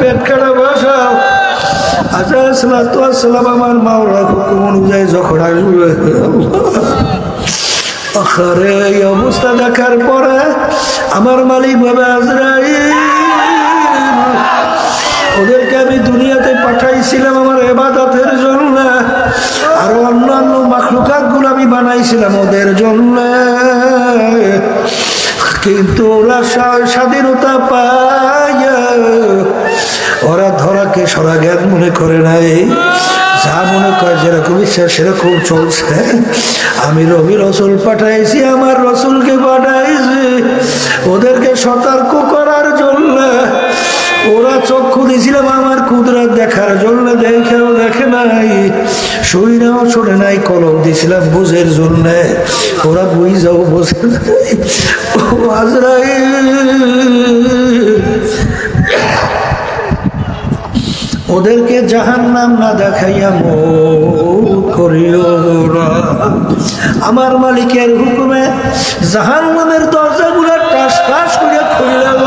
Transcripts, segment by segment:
পেট আচ্ছা আমার অবস্থা দেখার পরে আমার মালিক ভাবে আজরাইল, ওদেরকে আমি দুনিয়াতে পাঠাইছিলাম আমার এবাদতের জন্য, আর অন্যান্য মাখলুকাতগুলো আমি বানাইছিলাম ওদের জন্য। কিন্তু ওরা স্বাধীনতা পায়। ওরা ধরাকে সরা জ্ঞান মনে করে নাই। যা মনে করে যেরকম ইচ্ছা সেরকম চলছে। আমি রবি রসুল পাঠাইছি, আমার রসুলকে পাঠাইছি। ওদেরকে সতর্ক করার জন্য। ওরা চক্ষু দিয়েছিলাম আমার কুদরাত দেখার জন্য। দেখেও দেখে নাই। শোনে নাই, কলম দিয়েছিলাম বুঝের জন্য। ওরা বুঝ যাও ওদেরকে জাহান নাম না দেখাইয়া করিও না। আমার মালিকের হুকুমে জাহান নামের দরজাগুলো টাস টাস করে খুলে গেল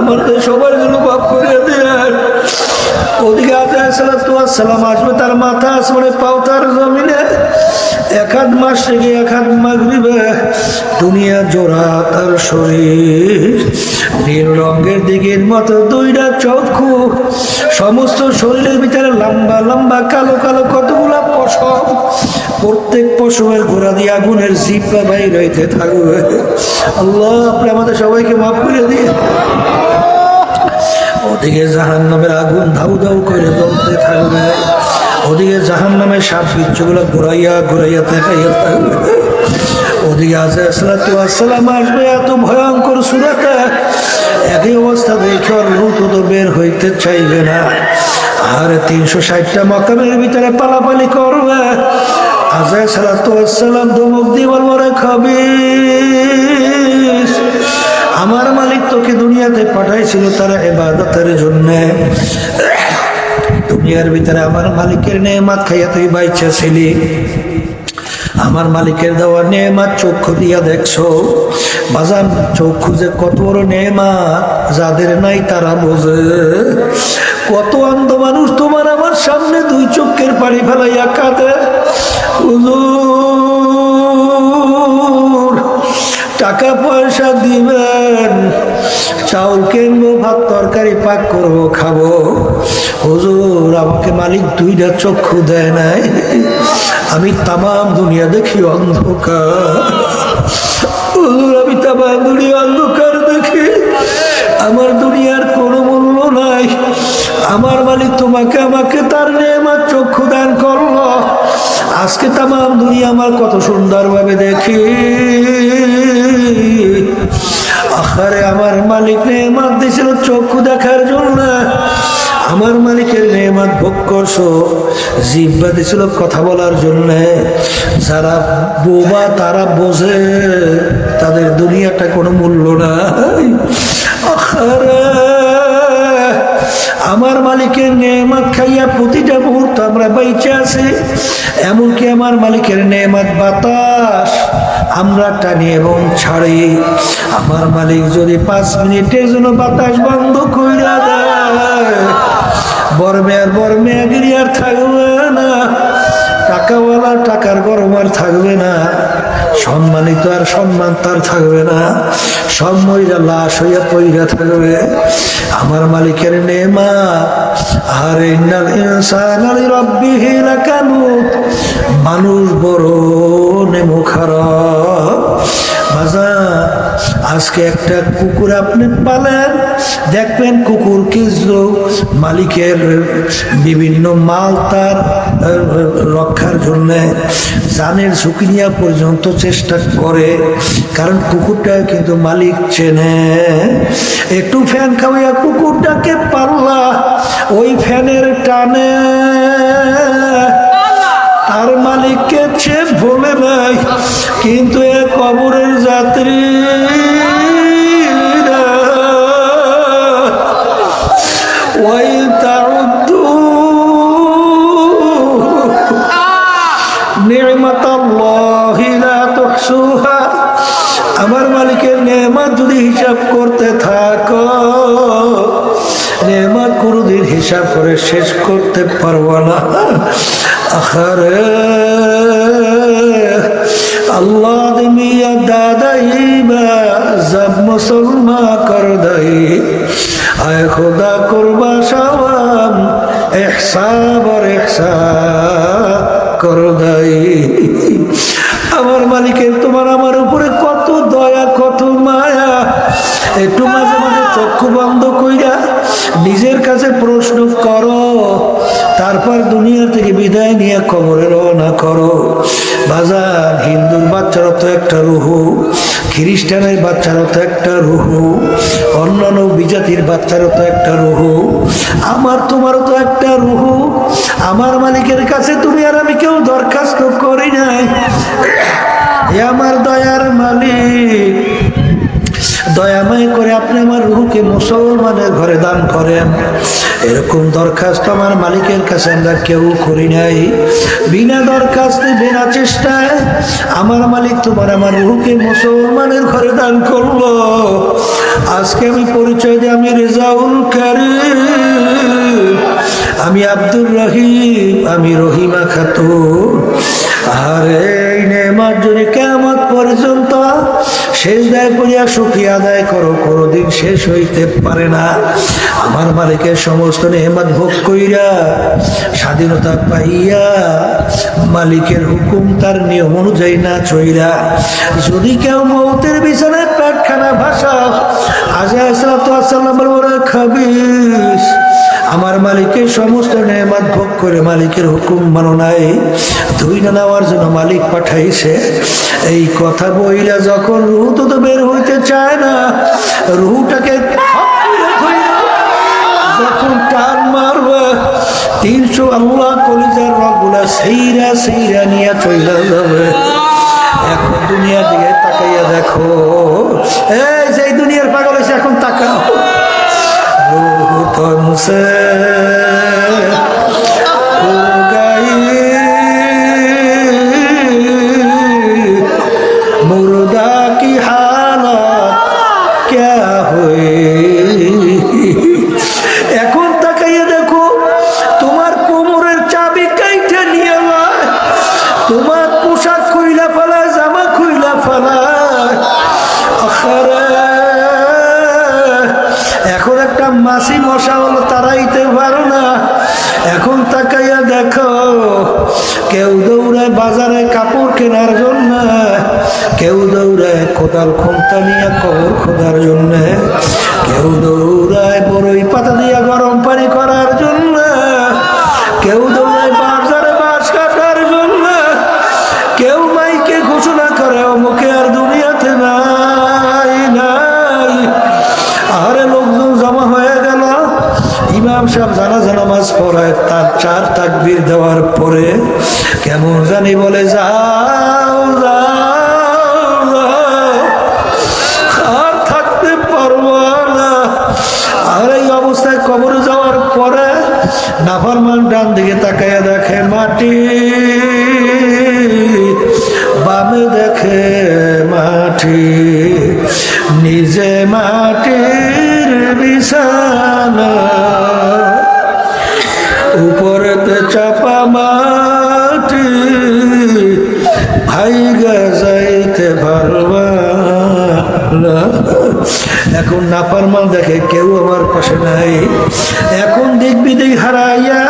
আমার সবার জন্য বাপ করে দেন। ওদিকে সালাম আসবে, তার মাথা আসবে পাও তার জমিনে। এক হাত মাস থেকে এক হাত মাগরিবে দুনিয়া জোড়া তার শরীর। নীল রঙের দিকের মতো দুইটা চক্ষু, সমস্ত শরীরের ভিতরে লম্বা লম্বা, কালো কালো কতগুলা পশম। প্রত্যেক পশমের গোড়া দিয়ে আগুনের জিপা বাইর হইতে থাকবে। আল্লাহ, আপনি আমাদের সবাইকে মাফ করে দিয়ে ওদিকে জাহান নামের আগুন ধাউ ধাউ করে জ্বলতে থাকবে। ওদিকে জাহান নামের সাপ বিচ্ছুগুলো ঘুরাইয়া ঘুরাইয়া দেখাইয়া থাকবে। ওদিকে আছে আসসালাম আসবে, এত ভয়ঙ্কর সুরাতে একই অবস্থা দেখে ওর রুত তো বের হইতে চাইবে না। আর তিনশো ষাটটা মকামের ভিতরে পালাপালি করবে। আজে সালাতু আসসালাম, ধমক দিয়ে বলব, রে খাবিস আমার মালিক তোকে দুনিয়াতে পাঠাইছিল তারা এবাদতের জন্য। দুনিয়ার ভিতরে আমার মালিকের নেমাত খাইয়া তুই বাইচা ছিলি। আমার মালিকের দেওয়া নেমাত চক্ষু দিয়া দেখছ। বাজান, চক্ষু যে কত বড় নেমাত যাদের নাই তারা বোঝে। কত অন্ধ মানুষ তোমার আমার সামনে দুই চক্ষের পানি ফেলাইয়া কাঁদে। হুজুর টাকা পয়সা দিবেন। চাউল কিনবো, ভাত তরকারি পাক করব, খাব। হুজুর, আমাকে মালিক দুইটা চক্ষু দেয় নাই। আমি তামাম দুনিয়া দেখি অন্ধকার। হুজুর, আমি তামাম দুনিয়া অন্ধকার দেখি। আমার দুনিয়ার কোনো মূল্য নাই। আমার মালিক তোমাকে আজকে তামাম দুনিয়া আমার কত সুন্দরভাবে দেখি। আখারে আমার মালিক নেমাত দিয়েছিল চক্ষু দেখার জন্য। আমার মালিকের নেমাত ভোগ করছ জিব্বা দিয়েছিল কথা বলার জন্য। যারা বোবা, তারা বোঝে, তাদের দুনিয়াটা কোনো মূল্য নাই। আখারে আমার মালিকের নেমাত খাইয়া প্রতিটা মুহূর্ত আমরা বাইচে আছি। এমনকি আমার মালিকের নেমাত বাতাস আমরা টানি এবং ছাড়ি। আমার মালিক যদি পাঁচ মিনিটের জন্য বাতাস বন্ধ কইরা দেয় বরমে আর বরমে আর থাকবে না। টাকাওয়ালা টাকার গরম আর থাকবে না। সম্মানিত আর সম্মান তার থাকবে না। সব মহিলা লাশ হইয়া পইরা থাকবে। আমার মালিকের নেমা। আর মানুষ বড় নেমু খারাপ বাজা আজকে একটা কুকুর আপনি পালেন, দেখবেন কুকুর কিজলো মালিকের বিভিন্ন মাল তার রক্ষার জন্য জানের ঝুঁকি নেওয়া পর্যন্ত চেষ্টা করে, কারণ কুকুরটা কিন্তু মালিক চেনে। একটু ফ্যান খাওয়াইয়া কুকুরটাকে পাল্লা, ওই ফ্যানের টানে। তার মালিককে সে ভোলে নাই, কিন্তু এ কবরের যাত্রী আখারে। আল্লাহ মিয়া দাদাই বা জব মুসলমা কর দাই। আয় খোদা করবা সাবাম এহসাব আর এহসা কর দাই। আমার মালিকের, তোমার আমার উপরে কত দয়া, কত মায়া। একটু মাঝে মাঝে চক্ষু বন্ধ কইরা নিজের কাছে প্রশ্ন করো। তারপর দুনিয়া থেকে বিদায় নিয়ে কবরে রওনা করো। বাজার হিন্দুর বাচ্চারও তো একটা রুহু, খ্রিস্টানের বাচ্চারও তো একটা রুহু, অন্যান্য বিজাতির বাচ্চারও তো একটা রুহু। আমার তোমারও তো একটা রুহু, আমার মালিকের কাছে তুমি আর আমি কেউ দরখাস্ত করি নাই। আমার দয়ার মালিক। দয়াময় করে আপনি আমার রুহুকে মুসলমানের ঘরে দান করেন। এরকম দরখাস্ত আমার মালিকের কাছে আমরা কেউ করি নাই। বিনা দরখাস্তে, বিনা চেষ্টায় আমার মালিক তোমার আমার রুহুকে মুসলমানের ঘরে দান করল। আজকে আমি পরিচয় দিই আমি রেজাউল কারিম আমি আব্দুর রহিম, আমি রহিমা খাতুন। আরে নেমার যদি কেমন শেষ দায় করিয়া সুখী আদায় করো, কোনোদিন শেষ হইতে পারে না। আমার মালিকের সমস্ত নেহমাত ভোগ কইরা স্বাধীনতা পাইয়া, মালিকের হুকুম তার নিয়ম অনুযায়ী না চইরা যদি কেউ মৌতের বিছানায় পেটখানা ভাষা আজ আজা সাল্লাম বলে খাবিস আমার মালিকের সমস্ত নেমাত ভোগ করে মালিকের হুকুম মানো নাই। দুই না নেওয়ার জন্য মালিক পাঠাইছে। এই কথা বইলা যখন রুহ তো বের হইতে চায় না, রুহটাকে যখন টান তিনশো কলিজার সেইরা সেইরা নিয়ে এখন দুনিয়ার দিকে তাকাইয়া দেখো সেই দুনিয়ার পাগল এখন তাকাও। रूह কেনার জন্য। কেউ দৌড়ায় কোদাল খোঁতা নিয়ে কবর খোদার জন্য। কেউ দৌড়ায় বড়ই পাতা দিয়ে গরম পানি করার জন্য। কেউ দৌড়ায় বাজারে বাস কাটার জন্য। কেউ মাইকে ঘোষণা করে অমুকে আর দুনিয়াতে নাই নাই। আরে লোকজন জমা হয়ে গেল। ইমাম সাহেব জানাজা নামাজ পড়ায় তার চার তাকবীর দেওয়ার পরে কেমন জানি বলে যাও দিকে তাকাইয়া দেখে মাটি, বামে দেখে মাটি, নিজে মাটির বিছানা, উপরেতে চাপা মাটি ভাই যাইতে পারবা না। এখন নাফারমান দেখে কেউ আমার পাশে নাই। এখন দেখবি দেখ হারাইয়া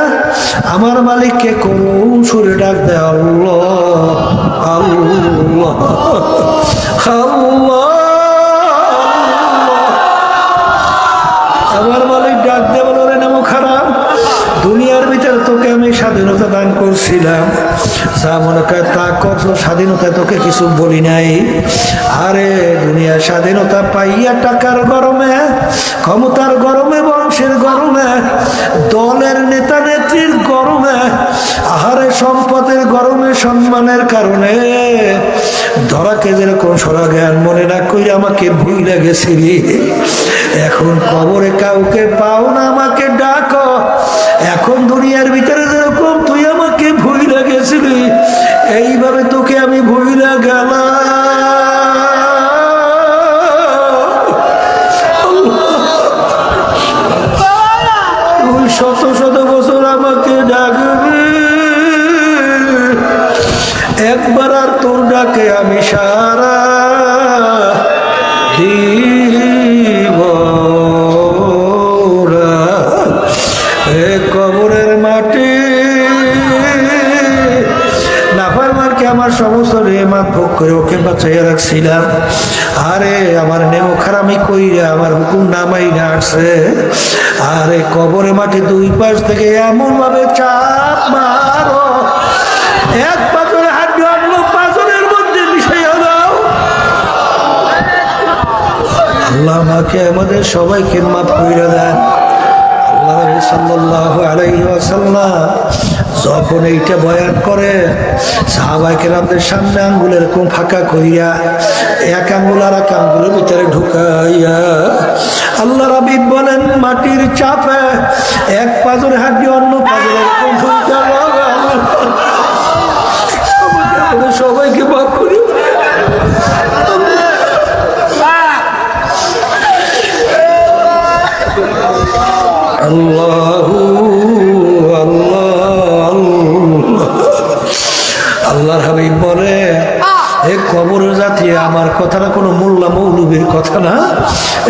আমার মালিককে কোন সুরে ডাক আল্লাহ। আমার মালিক ডাক দিয়ে বলে নামো খারাপ দুনিয়ার ভিতরে তোকে আমি স্বাধীনতা দান করছিলাম। যা মনে করে তা করছ স্বাধীনতা তোকে কিছু বলি নাই। আরে দুনিয়ার স্বাধীনতা পাইয়া টাকার গরমে, ক্ষমতার গরমে, বংশের গরমে, দলের নেতা নেত্রীর গরমে, আহারে সম্পদের গরমে, সম্মানের কারণে ধরাকে যেরকম সরা জ্ঞান মনে না কইরা আমাকে ভুলে গেছিলি। এখন কবরে কাউকে পাও না, আমাকে ডাকো তোমাকে আমি সারা দিব। কবরের মাটি আমার সমস্ত ভোগ করে ওকে বাঁচাইয়া রাখছিলাম? আরে, আমার নেমো খারামি কইরা আমার হুকুম নামাই না আরে কবরে মাটি দুই পাশ থেকে এমন ভাবে চাপ মারো। এক পাথরে হাড্ডি আল্লাহ আমাকে আমাদের সবাইকে মাফ করে দেন। আল্লাহ আলাইহি ওয়াসাল্লাম যখন এইটা বয়ান করে সাহাবাইকে আমাদের সামনে আঙ্গুল এরকম ফাঁকা কইয়া এক আঙ্গুল আর এক আঙ্গুলের ভিতরে ঢুকাইয়া আল্লাহ রাবিব বলেন, মাটির চাপে এক পাজর হাড্ডি অন্য পাজর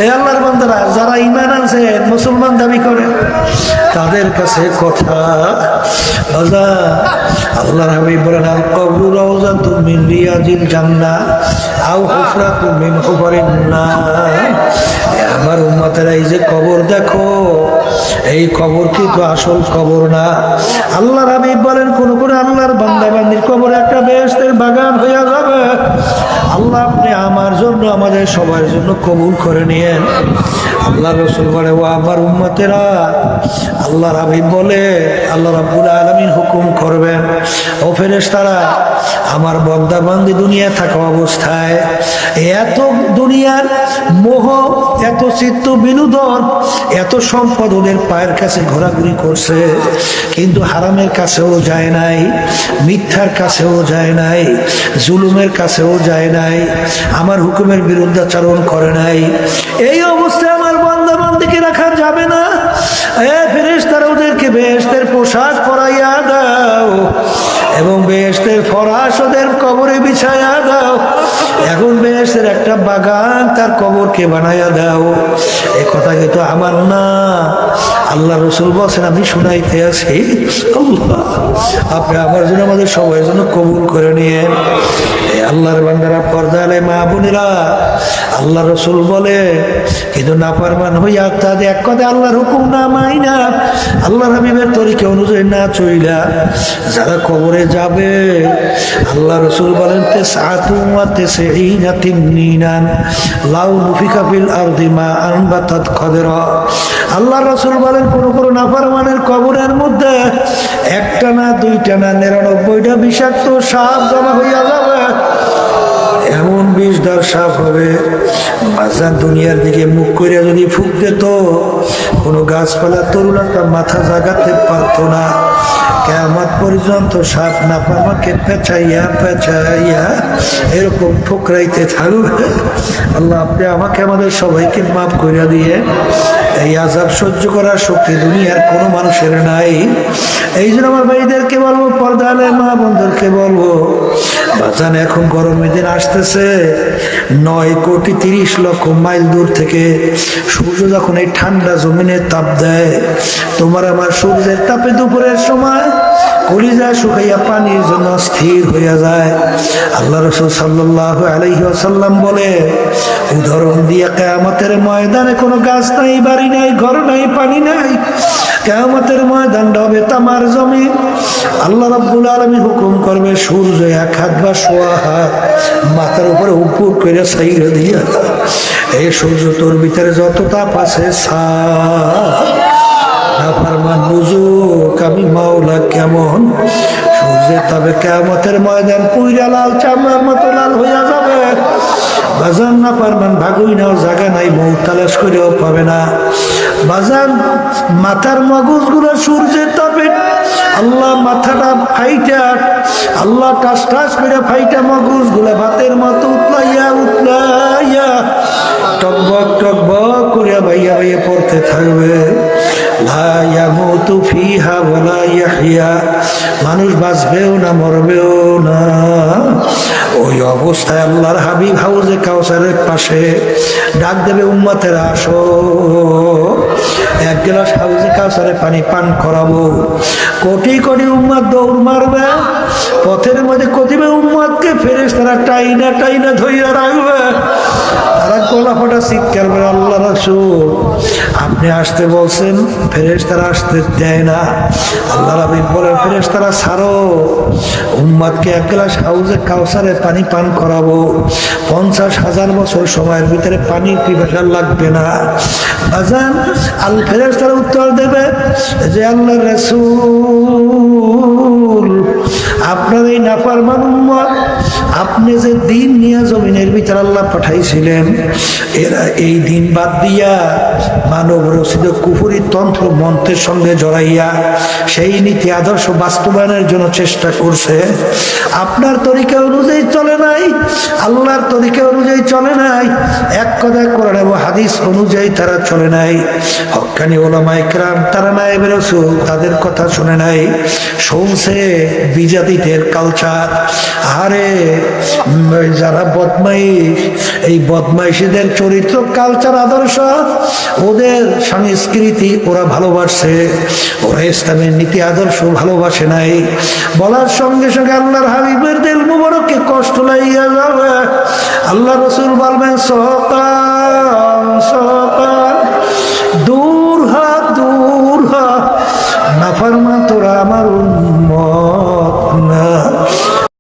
এ আল্লাহর বান্দারা, যারা ইমান আছে মুসলমান দাবি করে। তাদের কাছে কথা, রাজা, আল্লাহর হাবিব বলেন, আল কবরু রওজা তুমি রিয়াজিল জান্না আও হুফরা তুমি হুফারিন না আমার উম্মতেরা, এই যে কবর দেখো, এই কবর কিন্তু আসল কবর না? আল্লাহ হাবিব বলেন, কোন কোন আল্লাহর বান্দা বান্দির কবর একটা বেহেশতের বাগান হইয়া যাবে। আল্লাহ আপনি আমার জন্য, আমাদের সবার জন্য কবুল করে নিয়েন। আল্লাহ রসুল বলে, ও আমার উম্মতেরা আল্লাহ হাবিব বলে, আল্লাহ রাব্বুল আলমিন হুকুম করবেন। ও ফেরেশতারা, আমার বন্দা বান্দি দুনিয়া থাকা অবস্থায়, এত দুনিয়ার মোহ, এত চিত্ত বিনোদন, এত সম্পদ ওদের পায়ের কাছে ঘোরাঘুরি করছে। কিন্তু হারামের কাছেও যায় নাই, মিথ্যার কাছেও যায় নাই, জুলুমের কাছেও যায় নাই। আমার হুকুমের বিরুদ্ধাচরণ করে নাই। এই অবস্থায় আমার বান্দা বান্দিকে রাখা যাবে না। এ ফেরেস ওদেরকে বেহেস্তের পোশাক পরাইয়া দাও এবং বেহেস্তের ফরাস ওদের কবরে বিছায়া দাও। এখন বেহেস্তের একটা বাগান, তার কবরকে বানাইয়া দাও। এ কথা কিন্তু আমার না। আল্লাহ রসুল বলছেন, আমি শুনাইতে আছি আপনি আমার জন্য আমাদের সবাই জন্য কবুল করে নিয়ে আল্লাহর বান্দারা পর্দা আলে মা বোনেরা, আল্লাহ রসুল বলে, কিন্তু না পারমান হইয়া তাদের এক কথা আল্লাহর হুকুম না মাই না আল্লাহ হাবিবের তরিকে অনুযায়ী না চইলা যারা কবরে যাবে, আল্লাহ রসুল বলেন তে সাতুমা তে সেহিনা তিন্নিনান লাউ মুফিকা ফিল আরদি মা আনবাতাত খদেরা। আল্লাহ রসুল বলেন, কোন কোন নাফারমানের কবরের মধ্যে একটা না দুইটা না নিরানব্বইটা বিষাক্ত সাপ জমা হইয়া যাবে। এমন বিষদার সাপ হবে, বাজার দুনিয়ার দিকে মুখ করিয়া যদি ফুক দিত, কোনো গাছপালা, তরুণ মাথা জাগাতে পারতো না। কেমন পর্যন্ত সাপ না পামাকে পেঁচাইয়া পেঁচাইয়া এরকম ঠোকরাইতে থাকবে। আল্লাহ আপনি আমাকে, আমাদের সবাইকে মাফ করে দিয়ে এই আজাব সহ্য করার শক্তি দুনিয়ার কোনো মানুষের নাই। এই জন্য আমার ভাইদেরকে বলব, পর্দালে মা বন্ধুরকে বলব, বাজান এখন গরমের দিন আসতেছে, নয় কোটি তিরিশ লক্ষ মাইল দূর থেকে সূর্য যখন এই ঠান্ডা জমিনে তাপ দেয়, তোমার আমার সূর্যের তাপে দুপুরের সময় কলিজা শুকাইয়া পানির জন্য স্থির হইয়া যায়। আল্লাহ রসুল সাল্লাহ বলে, উদাহরণ দিয়ে কেয়ামতের ময়দানে কোনো গাছ নাই, বাড়ি নাই, ঘর নাই, পানি নাই। কেয়ামতের ময়দানটা হবে তামার জমি আল্লাহ রাব্বুল আলমী হুকুম করবে, সূর্য এক হাত বা সোয়া হাত মাথার উপরে উপর করে সাইরে দিয়া, এই সূর্য তোর ভিতরে যত তাপ আছে সা নাফারমান বুঝুক আমি মাওলা কেমন? সূর্যের তবে কেমতের ময়দান পুইরা লাল, চামড়ার মতো লাল হইয়া যাবে। বাজান না পারবেন, ভাগুই নাও জায়গা নাই, মৌ তালাশ করেও পাবে না। বাজান, মাথার মগজগুলো সূর্যের তাপে আল্লাহ মাথাটা ফাইটা, আল্লাহ টাস টাস করে ফাইটা মগজ মগজগুলো ভাতের মতো উতলাইয়া উতলাইয়া টকবক টকবক করে ভাইয়া ভাইয়া পড়তে থাকবে। মানুষ বাঁচবেও না, মরবেও না। ওই অবস্থায় আল্লাহর হাবিব হাউজে কাউসারের পাশে ডাক দেবে, উম্মতেরা, আসো। এক গ্লাস হাউজে কাউসারে পানি পান করাবো। কোটি কোটি উম্মাদ দৌড় মারবে। পথের মধ্যে কতিবে উম্মাদকে ফেরেস তারা টাইনা টাইনা ধইয়া রাখবে। তারা গলা ফাটা চিৎকার করে আল্লাহ রাসূল। আপনি আসতে বলছেন ফেরেস তারা আসতে দেয় না। আল্লাহ রাবিব বলে ফেরেস তারা ছাড়ো। উম্মাদকে এক গ্লাস হাউজে কাউসারে পানি পান করাবো। পঞ্চাশ হাজার বছর সময়ের ভিতরে পানি পিপাসা লাগবে না। বাজান আল ফেরেস তারা উত্তর দেবে যে আল্লাহ রসুল। আপনি যে দিন নিয়ে জমিনের ভিতর আল্লাহ পাঠাইছিলেন, এরা এই দিন বাদ দিয়া মানব রচিত কুফুরি তন্ত্র মন্ত্রের সঙ্গে জড়াইয়া সেই নীতি আদর্শ বাস্তবায়নের জন্য চেষ্টা করছে। আপনার তরিকা অনুযায়ী চলে নাই, আল্লাহর তরিকা অনুযায়ী চলে নাই, এক কথা করে নেব হাদিস অনুযায়ী তারা চলে নাই। হকানি ওলামা ইকরাম তারা নাই বেরোছো তাদের কথা শুনে নাই। শুনছে বিজাতিদের কালচার আরে যারা বদমাইশ, এই বদমাইশিদের চরিত্র কালচার আদর্শ, ওদের সংস্কৃতি ওরা ভালোবাসে, ওরা ইসলামের নীতি, আদর্শ ভালোবাসে নাই। বলার সঙ্গে সঙ্গে আল্লাহর হাবিবের দিল মুবারককে কষ্ট লাইয়া যাবে। আল্লাহ রসুল বলবেন সকাল সকাল দূর হা দূর হা। নাফারমা তোরা আমার